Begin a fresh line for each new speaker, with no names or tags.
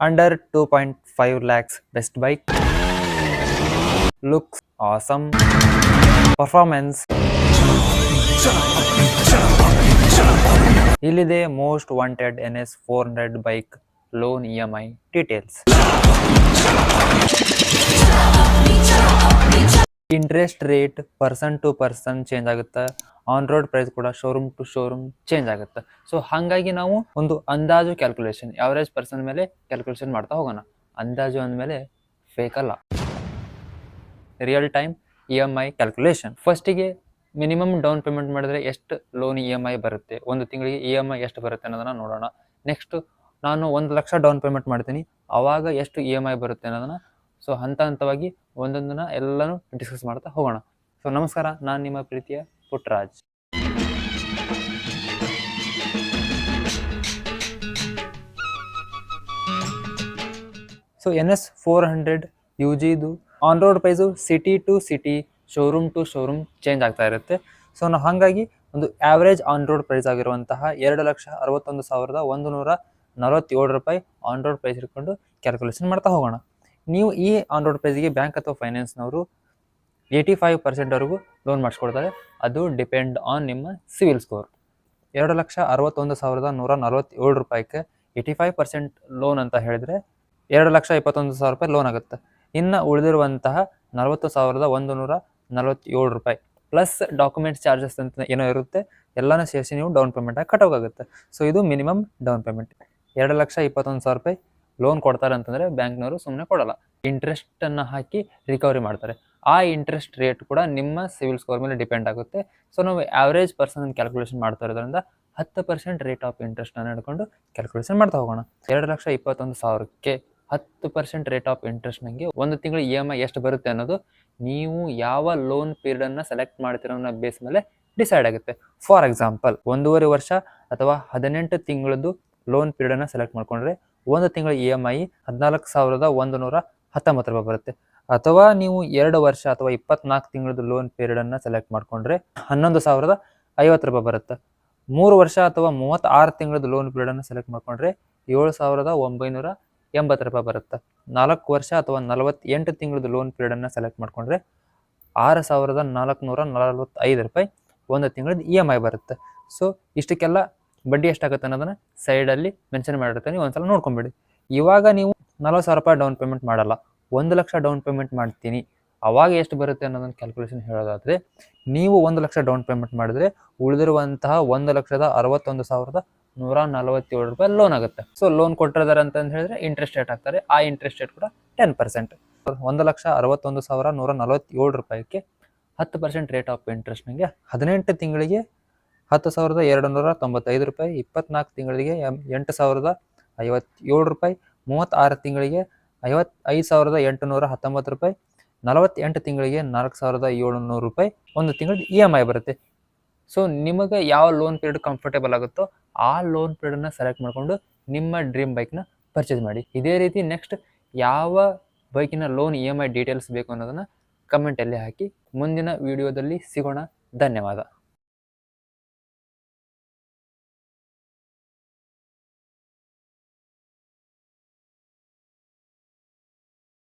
Under 2.5 lakhs best bike. Looks awesome. Performance. ಇಲ್ಲಿದೆ most wanted N S four hundred bike loan E M I details interest rate person to person change ಆಗುತ್ತೆ on road price ಕೂಡ showroom to showroom change ಆಗುತ್ತೆ. So ಹಾಗಾಗಿ ನಾವು ಒಂದು ಅಂದಾಜು calculation average person ಮೇಲೆ calculation ಮಾಡ್ತಾ ಹೋಗೋಣ. ಅಂದಾಜು ಅಂದಮೇಲೆ ಫೇಕ್ ಅಲ್ಲ real time E M I calculation ಫಸ್ಟಿಗೆ ಮಿನಿಮಮ್ ಡೌನ್ ಪೇಮೆಂಟ್ ಮಾಡಿದ್ರೆ ಎಷ್ಟು ಲೋನ್ ಇ ಎಂ ಐ ಬರುತ್ತೆ? ಒಂದು ತಿಂಗಳಿಗೆ ಇ ಎಂ ಐ ಎಷ್ಟು ಬರುತ್ತೆ ಅನ್ನೋದನ್ನ ನೋಡೋಣ. ನೆಕ್ಸ್ಟ್ ನಾನು ಒಂದು ಲಕ್ಷ ಡೌನ್ ಪೇಮೆಂಟ್ ಮಾಡ್ತೀನಿ. ಆವಾಗ ಎಷ್ಟು ಇ ಎಂ ಐ ಬರುತ್ತೆ ಅನ್ನೋದನ್ನ. ಸೊ ಹಂತ ಹಂತವಾಗಿ ಒಂದೊಂದನ್ನ ಎಲ್ಲನೂ ಡಿಸ್ಕಸ್ ಮಾಡ್ತಾ ಹೋಗೋಣ. ಸೊ ನಮಸ್ಕಾರ, ನಾನು ನಿಮ್ಮ ಪ್ರೀತಿಯ Puttaraj so N S four hundred you ಜಿದು on road price city to city showroom to showroom change ಆಗ್ತಾ ಇರುತ್ತೆ. ಸೊ ನಾವು ಹಾಗಾಗಿ ಒಂದು ಆವರೇಜ್ ಆನ್ ರೋಡ್ ಪ್ರೈಸ್ ಆಗಿರುವಂತಹ ಎರಡು ಲಕ್ಷ ಅರವತ್ತೊಂದು ಸಾವಿರದ ಒಂದು ನೂರ ನಲವತ್ತೇಳು ರೂಪಾಯಿ ಆನ್ ರೋಡ್ ಪ್ರೈಸ್ ಇಟ್ಕೊಂಡು ಕ್ಯಾಲ್ಕುಲೇಷನ್ ಮಾಡ್ತಾ ಹೋಗೋಣ. ನೀವು ಈ ಆನ್ ರೋಡ್ ಪ್ರೈಸ್ಗೆ ಬ್ಯಾಂಕ್ ಅಥವಾ ಫೈನಾನ್ಸ್ನವರು ಏಯ್ಟಿ ಫೈವ್ ಪರ್ಸೆಂಟ್ವರೆಗೂ ಲೋನ್ ಮಾಡಿಸ್ಕೊಡ್ತಾರೆ. ಅದು ಡಿಪೆಂಡ್ ಆನ್ ನಿಮ್ಮ ಸಿವಿಲ್ ಸ್ಕೋರ್ ಎರಡು ಲಕ್ಷ ಅರವತ್ತೊಂದು ಸಾವಿರದ ನೂರ ನಲವತ್ತೇಳು ರೂಪಾಯಿಗೆ ಏಯ್ಟಿ ಫೈವ್ ಪರ್ಸೆಂಟ್ ಲೋನ್ ಅಂತ ಹೇಳಿದರೆ ಎರಡು ಲಕ್ಷ ಇಪ್ಪತ್ತೊಂದು ಸಾವಿರ ರೂಪಾಯಿ ಲೋನ್ ಆಗುತ್ತೆ. ಇನ್ನು ಉಳಿದಿರುವಂತಹ ನಲವತ್ತು ಸಾವಿರದ ಒಂದು ನೂರ ನಲವತ್ತೇಳು ರೂಪಾಯಿ ಪ್ಲಸ್ ಡಾಕ್ಯುಮೆಂಟ್ಸ್ ಚಾರ್ಜಸ್ ಅಂತ ಏನೋ ಇರುತ್ತೆ, ಎಲ್ಲನೂ ಸೇರಿಸಿ ನೀವು ಡೌನ್ ಪೇಮೆಂಟಾಗಿ ಕಟ್ಟೋಕ್ಕಾಗುತ್ತೆ ಸೊ ಇದು ಮಿನಿಮಮ್ ಡೌನ್ ಪೇಮೆಂಟ್ ಎರಡು ಲಕ್ಷ ಇಪ್ಪತ್ತೊಂದು ಸಾವಿರ ರೂಪಾಯಿ ಲೋನ್ ಕೊಡ್ತಾರೆ ಅಂತಂದರೆ ಬ್ಯಾಂಕ್ನವರು ಸುಮ್ಮನೆ ಕೊಡಲ್ಲ. ಇಂಟ್ರೆಸ್ಟನ್ನು ಹಾಕಿ ರಿಕವರಿ ಮಾಡ್ತಾರೆ. ಆ ಇಂಟ್ರೆಸ್ಟ್ ರೇಟ್ ಕೂಡ ನಿಮ್ಮ ಸಿವಿಲ್ ಸ್ಕೋರ್ ಮೇಲೆ ಡಿಪೆಂಡ್ ಆಗುತ್ತೆ. ಸೊ ನಾವು ಆವ್ರೇಜ್ ಪರ್ಸನ್ ಕ್ಯಾಲ್ಕುಲೇಷನ್ ಮಾಡ್ತಾ ಇರೋದ್ರಿಂದ ಹತ್ತು ಪರ್ಸೆಂಟ್ ರೇಟ್ ಆಫ್ ಇಂಟ್ರೆಸ್ಟನ್ನು ಹಿಡ್ಕೊಂಡು ಕ್ಯಾಲ್ಕುಲೇಷನ್ ಮಾಡ್ತಾ ಹೋಗೋಣ. ಎರಡು ಲಕ್ಷ ಇಪ್ಪತ್ತೊಂದು ಸಾವಿರಕ್ಕೆ ಹತ್ತು ಪರ್ಸೆಂಟ್ ರೇಟ್ ಆಫ್ ಇಂಟ್ರೆಸ್ಟ್ ನನಗೆ ಒಂದು ತಿಂಗಳು ಇ ಎಂ ಐ ಎಷ್ಟು ಬರುತ್ತೆ ಅನ್ನೋದು ನೀವು ಯಾವ ಲೋನ್ ಪೀರಿಯಡನ್ನು ಸೆಲೆಕ್ಟ್ ಮಾಡ್ತಿರೋ ಬೇಸ್ ಮೇಲೆ ಡಿಸೈಡ್ ಆಗುತ್ತೆ. ಫಾರ್ ಎಕ್ಸಾಂಪಲ್ ಒಂದೂವರೆ ವರ್ಷ ಅಥವಾ ಹದಿನೆಂಟು ತಿಂಗಳದ್ದು ಲೋನ್ ಪೀರಿಯಡನ್ನು ಸೆಲೆಕ್ಟ್ ಮಾಡ್ಕೊಂಡ್ರೆ ಒಂದು ತಿಂಗಳ ಇ ಎಂ ಐ ಹದಿನಾಲ್ಕು ಸಾವಿರದ ಒಂದು ನೂರ ಹತ್ತೊಂಬತ್ತು ರೂಪಾಯಿ ಬರುತ್ತೆ. ಅಥವಾ ನೀವು ಎರಡು ವರ್ಷ ಅಥವಾ ಇಪ್ಪತ್ನಾಲ್ಕು ತಿಂಗಳದ ಲೋನ್ ಪೀರಿಯಡನ್ನು ಸೆಲೆಕ್ಟ್ ಮಾಡ್ಕೊಂಡ್ರೆ ಹನ್ನೊಂದು ಸಾವಿರದ ಐವತ್ತು ರೂಪಾಯಿ ಬರುತ್ತೆ. ಮೂರು ವರ್ಷ ಅಥವಾ ಮೂವತ್ತಾರು ತಿಂಗಳದ್ದು ಲೋನ್ ಪೀರಿಯಡನ್ನು ಸೆಲೆಕ್ಟ್ ಮಾಡ್ಕೊಂಡ್ರೆ ಏಳು ಸಾವಿರದ ಒಂಬೈನೂರ ಎಂಬತ್ತು ರೂಪಾಯಿ ಬರುತ್ತೆ. ನಾಲ್ಕು ವರ್ಷ ಅಥವಾ ನಲವತ್ತೆಂಟು ತಿಂಗಳದ್ದು ಲೋನ್ ಪೀರಿಯಡನ್ನು ಸೆಲೆಕ್ಟ್ ಮಾಡ್ಕೊಂಡ್ರೆ ಆರು ಸಾವಿರದ ನಾಲ್ಕುನೂರ ನಲವತ್ತೈದು ರೂಪಾಯಿ ಒಂದು ತಿಂಗಳದ್ದು ಇ ಎಂ ಐ ಬರುತ್ತೆ. ಸೊ ಇಷ್ಟಕ್ಕೆಲ್ಲ ಬಡ್ಡಿ ಎಷ್ಟಾಗುತ್ತೆ ಅನ್ನೋದನ್ನ ಸೈಡಲ್ಲಿ ಮೆನ್ಷನ್ ಮಾಡಿರ್ತೀನಿ. ಒಂದ್ಸಲ ನೋಡ್ಕೊಂಬಿಡಿ. ಇವಾಗ ನೀವು ನಲ್ವತ್ತು ಸಾವಿರ ರೂಪಾಯಿ ಡೌನ್ ಪೇಮೆಂಟ್ ಮಾಡಲ್ಲ. ಒಂದು ಲಕ್ಷ ಡೌನ್ ಪೇಮೆಂಟ್ ಮಾಡ್ತೀನಿ. ಅವಾಗ ಎಷ್ಟು ಬರುತ್ತೆ ಅನ್ನೋದನ್ನು ಕ್ಯಾಲ್ಕುಲೇಷನ್ ಹೇಳೋದಾದರೆ, ನೀವು ಒಂದು ಲಕ್ಷ ಡೌನ್ ಪೇಮೆಂಟ್ ಮಾಡಿದ್ರೆ ಉಳಿದಿರುವಂತಹ ಒಂದು ಲಕ್ಷದ ಅರವತ್ತೊಂದು ಸಾವಿರದ ನೂರ ನಲವತ್ತೇಳು ರೂಪಾಯಿ ಲೋನ್ ಆಗುತ್ತೆ. ಸೊ ಲೋನ್ ಕೊಟ್ಟಿರ್ತಾರೆ ಅಂತಂದು ಹೇಳಿದ್ರೆ ಇಂಟ್ರೆಸ್ಟ್ ರೇಟ್ ಹಾಕ್ತಾರೆ. ಆ ಇಂಟ್ರೆಸ್ಟ್ ರೇಟ್ ಕೂಡ ಟೆನ್ ಪರ್ಸೆಂಟ್ ಒಂದು ಲಕ್ಷ ಅರವತ್ತೊಂದು ಸಾವಿರ ನೂರ ನಲವತ್ತೇಳು ರೂಪಾಯಿಗೆ ಹತ್ತು ಪರ್ಸೆಂಟ್ ರೇಟ್ ಆಫ್ ಇಂಟ್ರೆಸ್ಟ್ ನನಗೆ ಹದಿನೆಂಟು ತಿಂಗಳಿಗೆ ಹತ್ತು ಸಾವಿರದ ಎರಡು ನೂರ ತೊಂಬತ್ತೈದು ರೂಪಾಯಿ, ಇಪ್ಪತ್ನಾಲ್ಕು ತಿಂಗಳಿಗೆ ಎಂಟು ಸಾವಿರದ ಐವತ್ತೇಳು ರೂಪಾಯಿ, ಮೂವತ್ತಾರು ತಿಂಗಳಿಗೆ ಐವತ್ತು ಐದು ಸಾವಿರದ ಎಂಟುನೂರ ಹತ್ತೊಂಬತ್ತು ರೂಪಾಯಿ, ನಲವತ್ತೆಂಟು ತಿಂಗಳಿಗೆ ನಾಲ್ಕು ಸಾವಿರದ ಏಳುನೂರು ರೂಪಾಯಿ ಒಂದು ತಿಂಗಳು ಇ ಎಂ ಐ ಬರುತ್ತೆ. ಸೊ ನಿಮಗೆ ಯಾವ ಲೋನ್ ಪೀರಿಯಡ್ ಕಂಫರ್ಟೇಬಲ್ ಆಗುತ್ತೋ ಆ ಲೋನ್ ಪೀರಿಯಡನ್ನ ಸೆಲೆಕ್ಟ್ ಮಾಡಿಕೊಂಡು ನಿಮ್ಮ ಡ್ರೀಮ್ ಬೈಕ್ನ ಪರ್ಚೇಸ್ ಮಾಡಿ. ಇದೇ ರೀತಿ ನೆಕ್ಸ್ಟ್ ಯಾವ ಬೈಕಿನ loan E M I details ಬೇಕು ಅನ್ನೋದನ್ನು ಕಮೆಂಟಲ್ಲಿ ಹಾಕಿ. ಮುಂದಿನ ವಿಡಿಯೋದಲ್ಲಿ ಸಿಗೋಣ. ಧನ್ಯವಾದ.